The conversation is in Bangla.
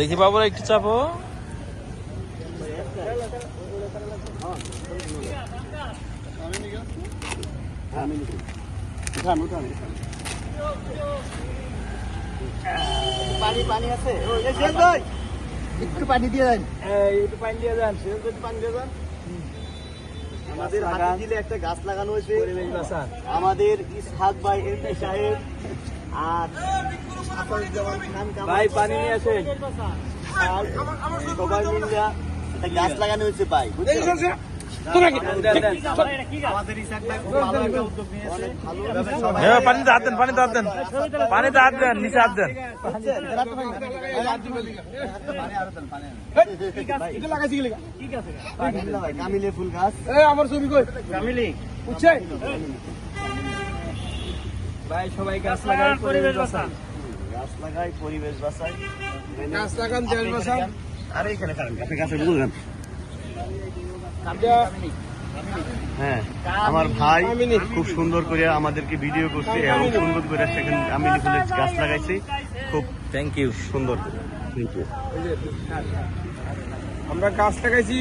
দেখি বাবুরা একটু চাপো। পানি পানি আছে। একটু পানি দিয়ে দেন। একটু পানি দিয়ে দেন। শেখ ভাই, একটু পানি দিয়ে দেন। আমাদের হাতে দিলে একটা গাছ লাগানো হয়েছে। আমাদের ইসহাক ভাই এমপি সাহেব আর ভাই পানি নিয়ে আসেন। সবাই মিলে একটা গাছ লাগানো হয়েছে ভাই পানিতে হাত দেন পানিতে হাত দেন। পানিতে হাত দেন নিচে হাত দেন। ফুল গাছ। আমার ছবি কই? কামিলি। বুঝছে ভাই সবাই গাছ লাগান পরিবেশ বাঁচান। লাগাই পরিবেশ বাঁচাই। গাছ লাগান বাঁচান আরে এখানে কারণ গাছে গাছে বুঝলেন হ্যাঁ আমার ভাই খুব সুন্দর করে আমাদেরকে ভিডিও করছে এবং সুন্দর করে সেখানে আমি ফুলের গাছ লাগাইছি। খুব থ্যাংক ইউ সুন্দর। থ্যাংক ইউ আমরা গাছ লাগাইছি।